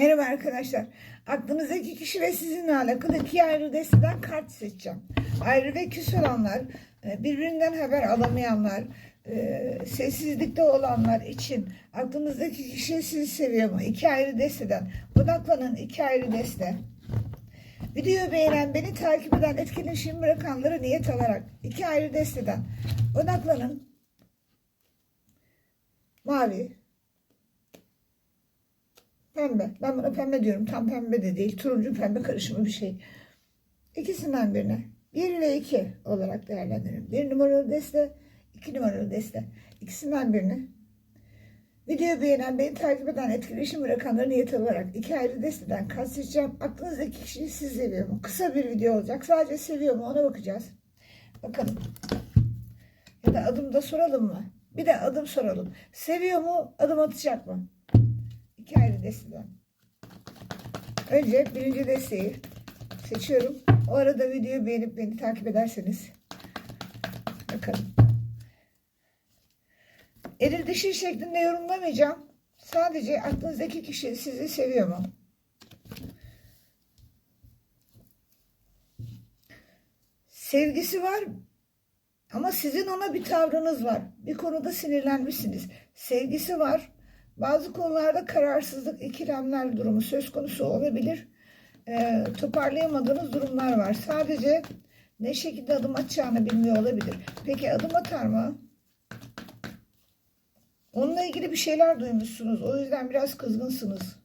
Merhaba arkadaşlar. Aklınızdaki kişi ve sizinle alakalı iki ayrı desteden kart seçeceğim. Ayrı ve küs olanlar, e, birbirinden haber alamayanlar, e, sessizlikte olanlar için aklınızdaki kişi sizi seviyor mu? İki ayrı desteden. Odaklanın iki ayrı deste. Videoyu beğenen, beni takip eden, etkileşim bırakanları niyet alarak iki ayrı desteden odaklanın. Mavi, Pembe. Ben buna pembe diyorum. Tam pembe de değil. Turuncu pembe karışımı bir şey. İkisinden birine. Bir ve iki olarak değerlendiririm. Bir numaralı deste, iki numaralı deste. İkisinden birine. Videoyu beğenen, beni takip eden, etkileşim bırakanları niyet alarak iki ayrı desteden kart seçeceğim. Aklınızdaki kişiyi siz seviyor mu? Kısa bir video olacak. Sadece seviyor mu ona bakacağız. Bakalım. Ya da adım da soralım mı? Bir de adım soralım. Seviyor mu? Adım atacak mı? İki ayrı desteden. Önce birinci desteği seçiyorum. O arada videoyu beğenip beni takip ederseniz. Bakalım. Eril dişil şeklinde yorumlamayacağım. Sadece aklınızdaki kişi sizi seviyor mu? Sevgisi var ama sizin ona bir tavrınız var. Bir konuda sinirlenmişsiniz. Sevgisi var. Bazı konularda kararsızlık, ikilemler durumu söz konusu olabilir. Ee, toparlayamadığınız durumlar var. Sadece ne şekilde adım atacağını bilmiyor olabilir. Peki adım atar mı? Onunla ilgili bir şeyler duymuşsunuz. O yüzden biraz kızgınsınız.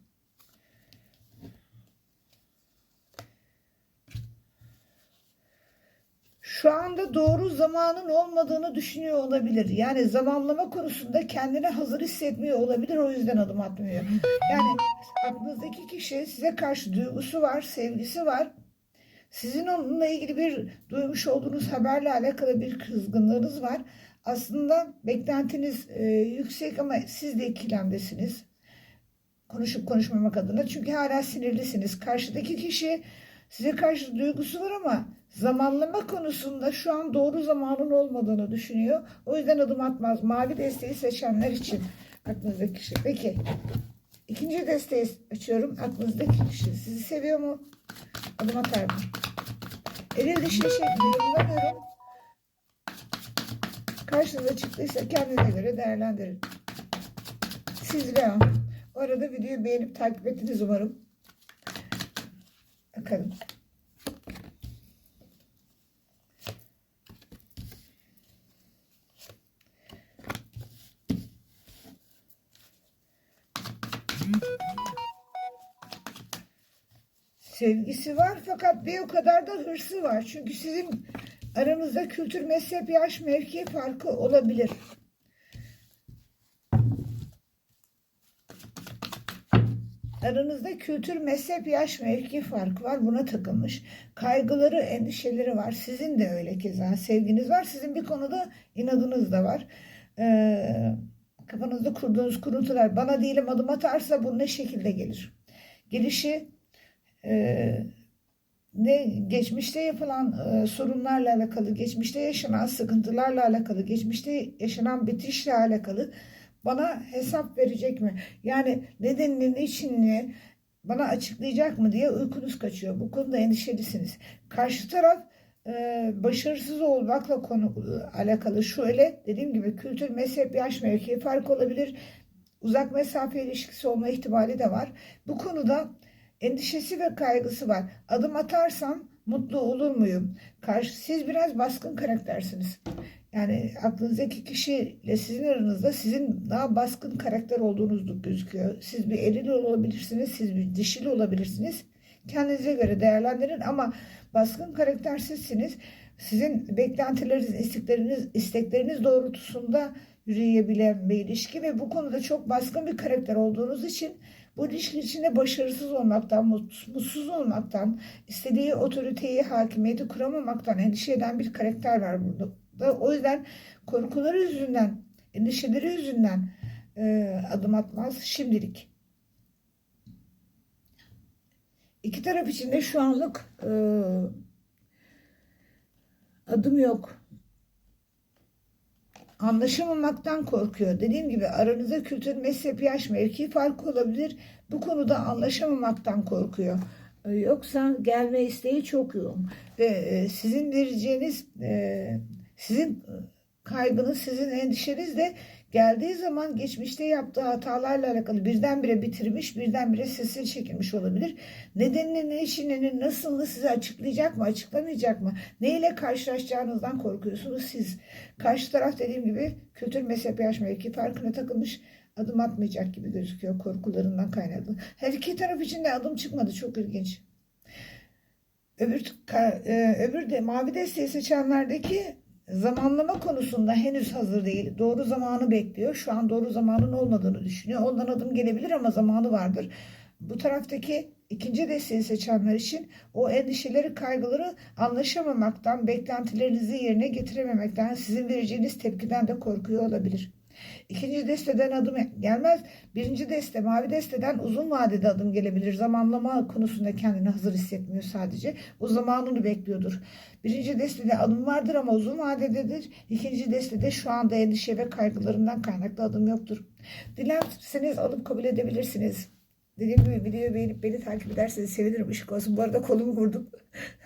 Şu anda doğru zamanın olmadığını düşünüyor olabilir. Yani zamanlama konusunda kendini hazır hissetmiyor olabilir. O yüzden adım atmıyor. Yani aklınızdaki kişi size karşı duygusu var, sevgisi var. Sizin onunla ilgili bir duymuş olduğunuz haberle alakalı bir kızgınlığınız var. Aslında beklentiniz e, yüksek ama siz de ikilemdesiniz. Konuşup konuşmamak adına. Çünkü hala sinirlisiniz. Karşıdaki kişi size karşı duygusu var ama zamanlama konusunda şu an doğru zamanın olmadığını düşünüyor. O yüzden adım atmaz. Mavi desteği seçenler için aklınızdaki kişi. Peki. İkinci desteği açıyorum. Aklınızdaki kişi sizi seviyor mu? Adım atar mı? Eril dişli şeklinde yorumlamıyorum. Karşınıza çıktıysa kendine göre değerlendirin. Siz ve o. Bu arada videoyu beğenip takip ettiniz umarım. Bakalım. Sevgisi var fakat bir o kadar da hırsı var. Çünkü sizin aranızda kültür, mezhep, yaş, mevki farkı olabilir. Aranızda kültür, mezhep, yaş, mevki farkı var. Buna takılmış. Kaygıları, endişeleri var. Sizin de öyle keza. Sevginiz var. Sizin bir konuda inadınız da var. Ee, kafanızda kurduğunuz kuruntular bana diyelim adım atarsa bu ne şekilde gelir? Gelişi e, ne geçmişte yapılan e, sorunlarla alakalı, geçmişte yaşanan sıkıntılarla alakalı, geçmişte yaşanan bitişle alakalı bana hesap verecek mi? Yani nedenini, niçinini bana açıklayacak mı diye uykunuz kaçıyor. Bu konuda endişelisiniz. Karşı taraf e, başarısız olmakla konu e, alakalı şöyle dediğim gibi kültür, mezhep, yaş, mevki fark olabilir. Uzak mesafe ilişkisi olma ihtimali de var. Bu konuda endişesi ve kaygısı var. Adım atarsam mutlu olur muyum? Karşı siz biraz baskın karaktersiniz. Yani aklınızdaki kişiyle sizin aranızda sizin daha baskın karakter olduğunuz gözüküyor. Siz bir eril olabilirsiniz, siz bir dişili olabilirsiniz. Kendinize göre değerlendirin ama baskın karaktersizsiniz. Sizin beklentileriniz, istekleriniz, istekleriniz doğrultusunda yürüyebilen bir ilişki ve bu konuda çok baskın bir karakter olduğunuz için bu ilişki içinde başarısız olmaktan, mutsuz olmaktan, istediği otoriteyi, hakimiyeti kuramamaktan endişe eden bir karakter var burada. O yüzden korkuları yüzünden, endişeleri yüzünden e, adım atmaz şimdilik. İki taraf için de şu anlık e, adım yok. anlaşamamaktan korkuyor. Dediğim gibi aranızda kültür, mezhep, yaş, mevki farkı olabilir. Bu konuda anlaşamamaktan korkuyor. Ee, Yoksa gelme isteği çok yoğun ve e, sizin vereceğiniz e, sizin kaygınız, sizin endişeniz de geldiği zaman geçmişte yaptığı hatalarla alakalı birdenbire bitirmiş, birdenbire sesini çekilmiş olabilir. Nedenini, ne işini, nasılını size açıklayacak mı, açıklamayacak mı? Ne ile karşılaşacağınızdan korkuyorsunuz siz. Karşı taraf dediğim gibi kültür, mezhep, yaş, mevki farkına takılmış adım atmayacak gibi gözüküyor korkularından kaynaklı. Her iki taraf için de adım çıkmadı. Çok ilginç. Öbür, e, öbür de mavi desteği seçenlerdeki zamanlama konusunda henüz hazır değil. Doğru zamanı bekliyor. Şu an doğru zamanın olmadığını düşünüyor. Ondan adım gelebilir ama zamanı vardır. Bu taraftaki ikinci desteği seçenler için o endişeleri, kaygıları anlaşamamaktan, beklentilerinizi yerine getirememekten, sizin vereceğiniz tepkiden de korkuyor olabilir. İkinci desteden adım gelmez. Birinci deste, mavi desteden uzun vadede adım gelebilir. Zamanlama konusunda kendini hazır hissetmiyor sadece. O zamanını bekliyordur. Birinci destede adım vardır ama uzun vadededir. İkinci destede şu anda endişe ve kaygılarından kaynaklı adım yoktur. Dilerseniz alıp kabul edebilirsiniz. Dediğim gibi videoyu beğenip beni takip ederseniz sevinirim. Işık olsun. Bu arada kolumu vurdum.